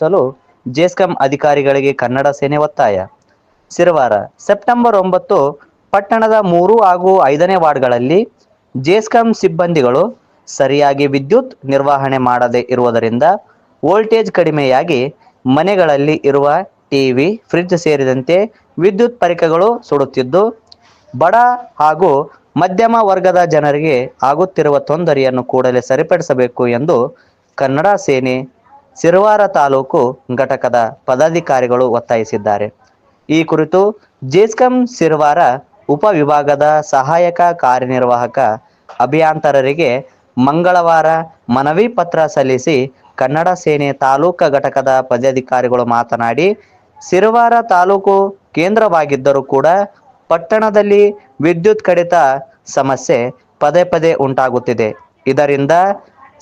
ಸಲು ಜೆಸ್ಕಾಂ ಅಧಿಕಾರಿಗಳಿಗೆ ಕನ್ನಡ ಸೇನೆ ಒತ್ತಾಯ. ಸಿರವಾರ ಸೆಪ್ಟೆಂಬರ್ ಒಂಬತ್ತು, ಪಟ್ಟಣದ ಮೂರು ಹಾಗೂ ಐದನೇ ವಾರ್ಡ್ಗಳಲ್ಲಿ ಜೆಸ್ಕಾಂ ಸಿಬ್ಬಂದಿಗಳು ಸರಿಯಾಗಿ ವಿದ್ಯುತ್ ನಿರ್ವಹಣೆ ಮಾಡದೇ ಇರುವುದರಿಂದ ವೋಲ್ಟೇಜ್ ಕಡಿಮೆಯಾಗಿ ಮನೆಗಳಲ್ಲಿ ಇರುವ ಟಿವಿ, ಫ್ರಿಡ್ಜ್ ಸೇರಿದಂತೆ ವಿದ್ಯುತ್ ಪರಿಕರಗಳು ಸುಡುತ್ತಿದ್ದು, ಬಡ ಹಾಗೂ ಮಧ್ಯಮ ವರ್ಗದ ಜನರಿಗೆ ಆಗುತ್ತಿರುವ ತೊಂದರೆಯನ್ನು ಕೂಡಲೇ ಸರಿಪಡಿಸಬೇಕು ಎಂದು ಕನ್ನಡ ಸೇನೆ ಸಿರವಾರ ತಾಲೂಕು ಘಟಕದ ಪದಾಧಿಕಾರಿಗಳು ಒತ್ತಾಯಿಸಿದ್ದಾರೆ. ಈ ಕುರಿತು ಜೆಸ್ಕಾಂ ಸಿರ್ವಾರ ಉಪವಿಭಾಗದ ಸಹಾಯಕ ಕಾರ್ಯನಿರ್ವಾಹಕ ಅಭಿಯಾಂತರರಿಗೆ ಮಂಗಳವಾರ ಮನವಿ ಪತ್ರ ಸಲ್ಲಿಸಿ ಕನ್ನಡ ಸೇನೆ ತಾಲೂಕು ಘಟಕದ ಪದಾಧಿಕಾರಿಗಳು ಮಾತನಾಡಿ, ಸಿರ್ವಾರ ತಾಲೂಕು ಕೇಂದ್ರವಾಗಿದ್ದರೂ ಕೂಡ ಪಟ್ಟಣದಲ್ಲಿ ವಿದ್ಯುತ್ ಕಡಿತ ಸಮಸ್ಯೆ ಪದೇ ಪದೇ ಉಂಟಾಗುತ್ತಿದೆ. ಇದರಿಂದ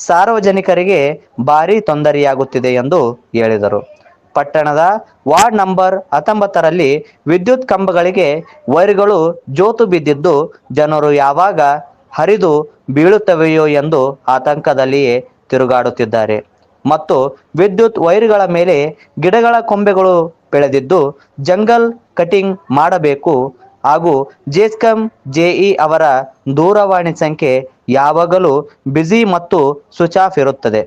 ಸಾರ್ವಜನಿಕರಿಗೆ ಭಾರಿ ತೊಂದರೆಯಾಗುತ್ತಿದೆ ಎಂದು ಹೇಳಿದರು. ಪಟ್ಟಣದ ವಾರ್ಡ್ ನಂಬರ್ ಹತ್ತೊಂಬತ್ತರಲ್ಲಿ ವಿದ್ಯುತ್ ಕಂಬಗಳಿಗೆ ವೈರ್ಗಳು ಜೋತು ಬಿದ್ದಿದ್ದು, ಜನರು ಯಾವಾಗ ಹರಿದು ಬೀಳುತ್ತವೆಯೋ ಎಂದು ಆತಂಕದಲ್ಲಿಯೇ ತಿರುಗಾಡುತ್ತಿದ್ದಾರೆ. ಮತ್ತು ವಿದ್ಯುತ್ ವೈರ್ಗಳ ಮೇಲೆ ಗಿಡಗಳ ಕೊಂಬೆಗಳು ಬೆಳೆದಿದ್ದು, ಜಂಗಲ್ ಕಟಿಂಗ್ ಮಾಡಬೇಕು ಹಾಗೂ ಜೆಸ್ಕಾಂ ಜೆಇ ಅವರ ದೂರವಾಣಿ ಸಂಖ್ಯೆ ಯಾವಾಗಲೂ ಬ್ಯುಸಿ ಮತ್ತು ಸ್ವಿಚ್ ಆಫ್ ಇರುತ್ತದೆ.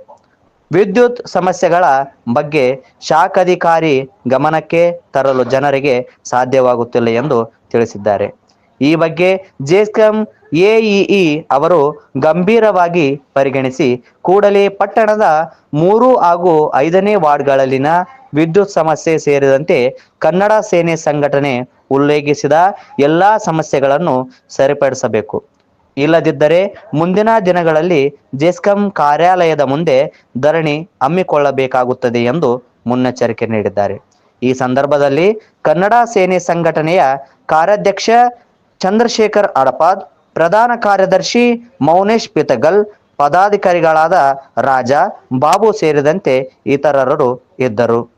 ವಿದ್ಯುತ್ ಸಮಸ್ಯೆಗಳ ಬಗ್ಗೆ ಶಾಖ ಅಧಿಕಾರಿ ಗಮನಕ್ಕೆ ತರಲು ಜನರಿಗೆ ಸಾಧ್ಯವಾಗುತ್ತಿಲ್ಲ ಎಂದು ತಿಳಿಸಿದ್ದಾರೆ. ಈ ಬಗ್ಗೆ ಜೆಸ್ಕಂ ಎಇಇ ಅವರು ಗಂಭೀರವಾಗಿ ಪರಿಗಣಿಸಿ, ಕೂಡಲೇ ಪಟ್ಟಣದ ಮೂರು ಹಾಗೂ ಐದನೇ ವಾರ್ಡ್ಗಳಲ್ಲಿನ ವಿದ್ಯುತ್ ಸಮಸ್ಯೆ ಸೇರಿದಂತೆ ಕನ್ನಡ ಸೇನೆ ಸಂಘಟನೆ ಉಲ್ಲೇಖಿಸಿದ ಎಲ್ಲಾ ಸಮಸ್ಯೆಗಳನ್ನು ಸರಿಪಡಿಸಬೇಕು. ಇಲ್ಲದಿದ್ದರೆ ಮುಂದಿನ ದಿನಗಳಲ್ಲಿ ಜೆಸ್ಕಾಂ ಕಾರ್ಯಾಲಯದ ಮುಂದೆ ಧರಣಿ ಹಮ್ಮಿಕೊಳ್ಳಬೇಕಾಗುತ್ತದೆ ಎಂದು ಮುನ್ನೆಚ್ಚರಿಕೆ ನೀಡಿದ್ದಾರೆ. ಈ ಸಂದರ್ಭದಲ್ಲಿ ಕನ್ನಡ ಸೇನೆ ಸಂಘಟನೆಯ ಕಾರ್ಯಾಧ್ಯಕ್ಷ ಚಂದ್ರಶೇಖರ್ ಅಡಪಾದ್ ಪ್ರಧಾನ ಕಾರ್ಯದರ್ಶಿ ಮೌನೇಶ್ ಪಿತಗಲ್, ಪದಾಧಿಕಾರಿಗಳಾದ ರಾಜ ಬಾಬು ಸೇರಿದಂತೆ ಇತರರು ಇದ್ದರು.